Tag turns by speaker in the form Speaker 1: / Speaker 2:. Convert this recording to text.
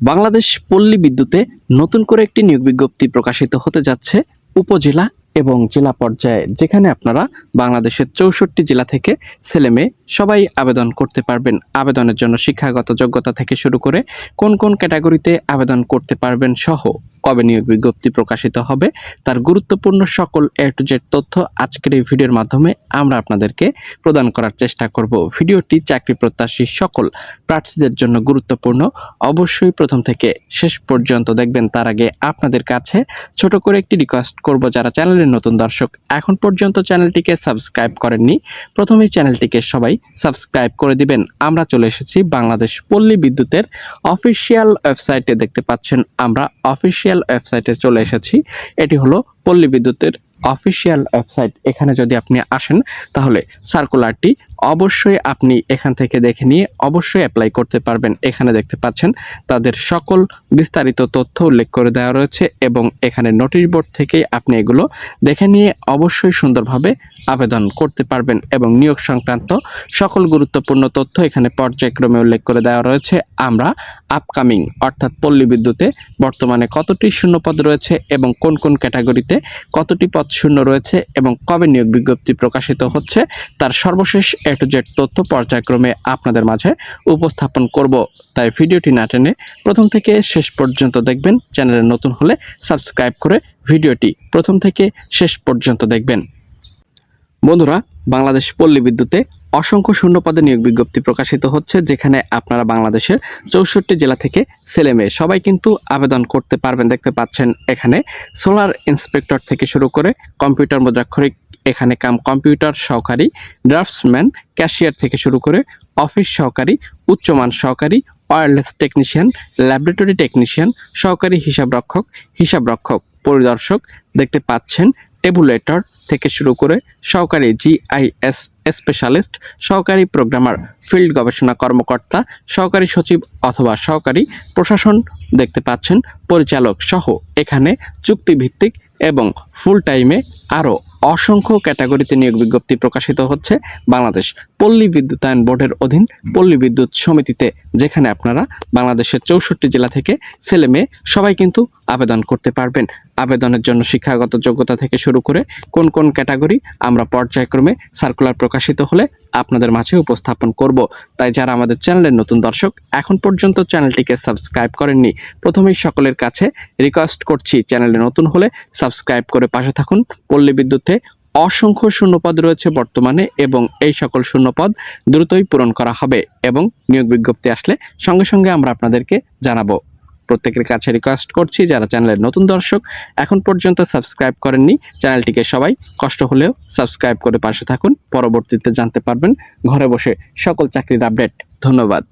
Speaker 1: বাংলাদেশ পল্লী বিদ্যুতে নতুন করে একটি নিয়োগ বিজ্ঞপ্তি প্রকাশিত হতে যাচ্ছে উপজেলা এবং জেলা পর্যায়ে, যেখানে আপনারা বাংলাদেশের চৌষট্টি জেলা থেকে ছেলে মেয়ে সবাই আবেদন করতে পারবেন। আবেদনের জন্য শিক্ষাগত যোগ্যতা থেকে শুরু করে কোন কোন ক্যাটাগরিতে আবেদন করতে পারবেন সহ কবে নিয়োগ বিজ্ঞপ্তি প্রকাশিত হবে, তার গুরুত্বপূর্ণ সকল এ টু জেড তথ্য আজকের এই ভিডিওর মাধ্যমে আমরা আপনাদেরকে প্রদান করার চেষ্টা করব। ভিডিওটি চাকরি প্রত্যাশী সকল প্রার্থীদের জন্য গুরুত্বপূর্ণ। অবশ্যই প্রথম থেকে শেষ পর্যন্ত দেখবেন, তার আগে আপনাদের কাছে ছোট করে একটি রিকোয়েস্ট করব যারা চ্যানেলের নতুন দর্শক। এখন পর্যন্ত চ্যানেলটিকে সাবস্ক্রাইব করেননি, প্রথমেই চ্যানেলটিকে সবাই সাবস্ক্রাইব করে দিবেন। আমরা চলে এসেছি বাংলাদেশ পল্লী বিদ্যুতের অফিসিয়াল ওয়েবসাইটে দেখতে পাচ্ছেন আমরা। অফিসিয়াল ওয়েবসাইটে চলে এসেছি। এটি হলো পল্লী বিদ্যুতের অফিসিয়াল ওয়েবসাইট। এখানে যদি আপনি আসেন, তাহলে সার্কুলারটি অবশ্যই আপনি এখান থেকে দেখে নিয়ে অবশ্যই অ্যাপ্লাই করতে পারবেন। এখানে দেখতে পাচ্ছেন, তাদের সকল বিস্তারিত তথ্য উল্লেখ করে দেওয়া রয়েছে এবং এখানে নোটিশ বোর্ড থেকে আপনি এগুলো দেখে নিয়ে অবশ্যই সুন্দরভাবে আবেদন করতে পারবেন এবং নিয়োগ সংক্রান্ত সকল গুরুত্বপূর্ণ তথ্য এখানে পর্যায়ক্রমে উল্লেখ করে দেওয়া রয়েছে। আমরা আপকামিং অর্থাৎ পল্লী বিদ্যুতে বর্তমানে কতটি শূন্যপদ রয়েছে এবং কোন কোন ক্যাটাগরিতে কতটি পদ শূন্য রয়েছে এবং কবে নিয়োগ বিজ্ঞপ্তি প্রকাশিত হচ্ছে তার সর্বশেষ এ টু জেড তথ্য পর্যায়ক্রমে আপনাদের মাঝে উপস্থাপন করব। তাই ভিডিওটি না টেনে প্রথম থেকে শেষ পর্যন্ত দেখবেন। চ্যানেলে নতুন হলে সাবস্ক্রাইব করে ভিডিওটি প্রথম থেকে শেষ পর্যন্ত দেখবেন। বন্ধুরা, বাংলাদেশ পল্লী বিদ্যুতে অসংখ্য শূন্যপদে নিয়োগ বিজ্ঞপ্তি প্রকাশিত হচ্ছে, যেখানে আপনারা বাংলাদেশের চৌষট্টি জেলা থেকে ছেলে মেয়ে সবাই কিন্তু আবেদন করতে পারবেন, দেখতে পাচ্ছেন এখানে। সোলার ইন্সপেক্টর থেকে শুরু করে কম্পিউটার মুদ্রাক্ষরিক, এখানে কাম কম্পিউটার সহকারী, ড্রাফটসম্যান, ক্যাশিয়ার থেকে শুরু করে অফিস সহকারী, উচ্চমান সহকারী ওয়্যারলেস টেকনিশিয়ান, ল্যাবরেটরি টেকনিশিয়ান, সহকারী হিসাবরক্ষক হিসাবরক্ষক, পরিদর্শক, দেখতে পাচ্ছেন, টেবুলেটর থেকে শুরু করে সহকারী জিআইএস স্পেশালিস্ট সহকারী প্রোগ্রামার ফিল্ড গবেষণা কর্মকর্তা, সহকারী সচিব অথবা সহকারী প্রশাসন দেখতে পাচ্ছেন। পরিচালক সহ এখানে চুক্তিভিত্তিক এবং ফুল টাইমে আরও অসংখ্য ক্যাটাগরিতে নিয়োগ বিজ্ঞপ্তি প্রকাশিত হচ্ছে। বাংলাদেশ পল্লী বিদ্যুতায়ন বোর্ডের অধীন পল্লী বিদ্যুৎ সমিতিতে, যেখানে আপনারা বাংলাদেশের চৌষট্টি জেলা থেকে ছেলে মেয়ে সবাই কিন্তু আবেদন করতে পারবেন। আবেদনের জন্য শিক্ষাগত যোগ্যতা থেকে শুরু করে কোন কোন ক্যাটাগরি, আমরা পর্যায়ক্রমে সার্কুলার প্রকাশিত হলে আপনাদের মাঝে উপস্থাপন করব। তাই যারা আমাদের চ্যানেলের নতুন দর্শক, এখন পর্যন্ত চ্যানেলটিকে সাবস্ক্রাইব করেননি, প্রথমেই সকলের কাছে রিকোয়েস্ট করছি চ্যানেলে নতুন হলে সাবস্ক্রাইব করে পাশে থাকুন। পল্লী বিদ্যুতে অসংখ্য শূন্যপদ রয়েছে বর্তমানে এবং এই সকল শূন্যপদ দ্রুতই পূরণ করা হবে এবং নিয়োগ বিজ্ঞপ্তি আসলে সঙ্গে সঙ্গে আমরা আপনাদেরকে জানাব। প্রত্যেকের কাছে রিকোয়েস্ট করছি যারা চ্যানেলের নতুন দর্শক, এখন পর্যন্ত সাবস্ক্রাইব করেননি চ্যানেলটিকে সবাই কষ্ট হলেও সাবস্ক্রাইব করে পাশে থাকুন, পরবর্তীতে জানতে পারবেন, ঘরে বসে সকল চাকরির আপডেট ধন্যবাদ।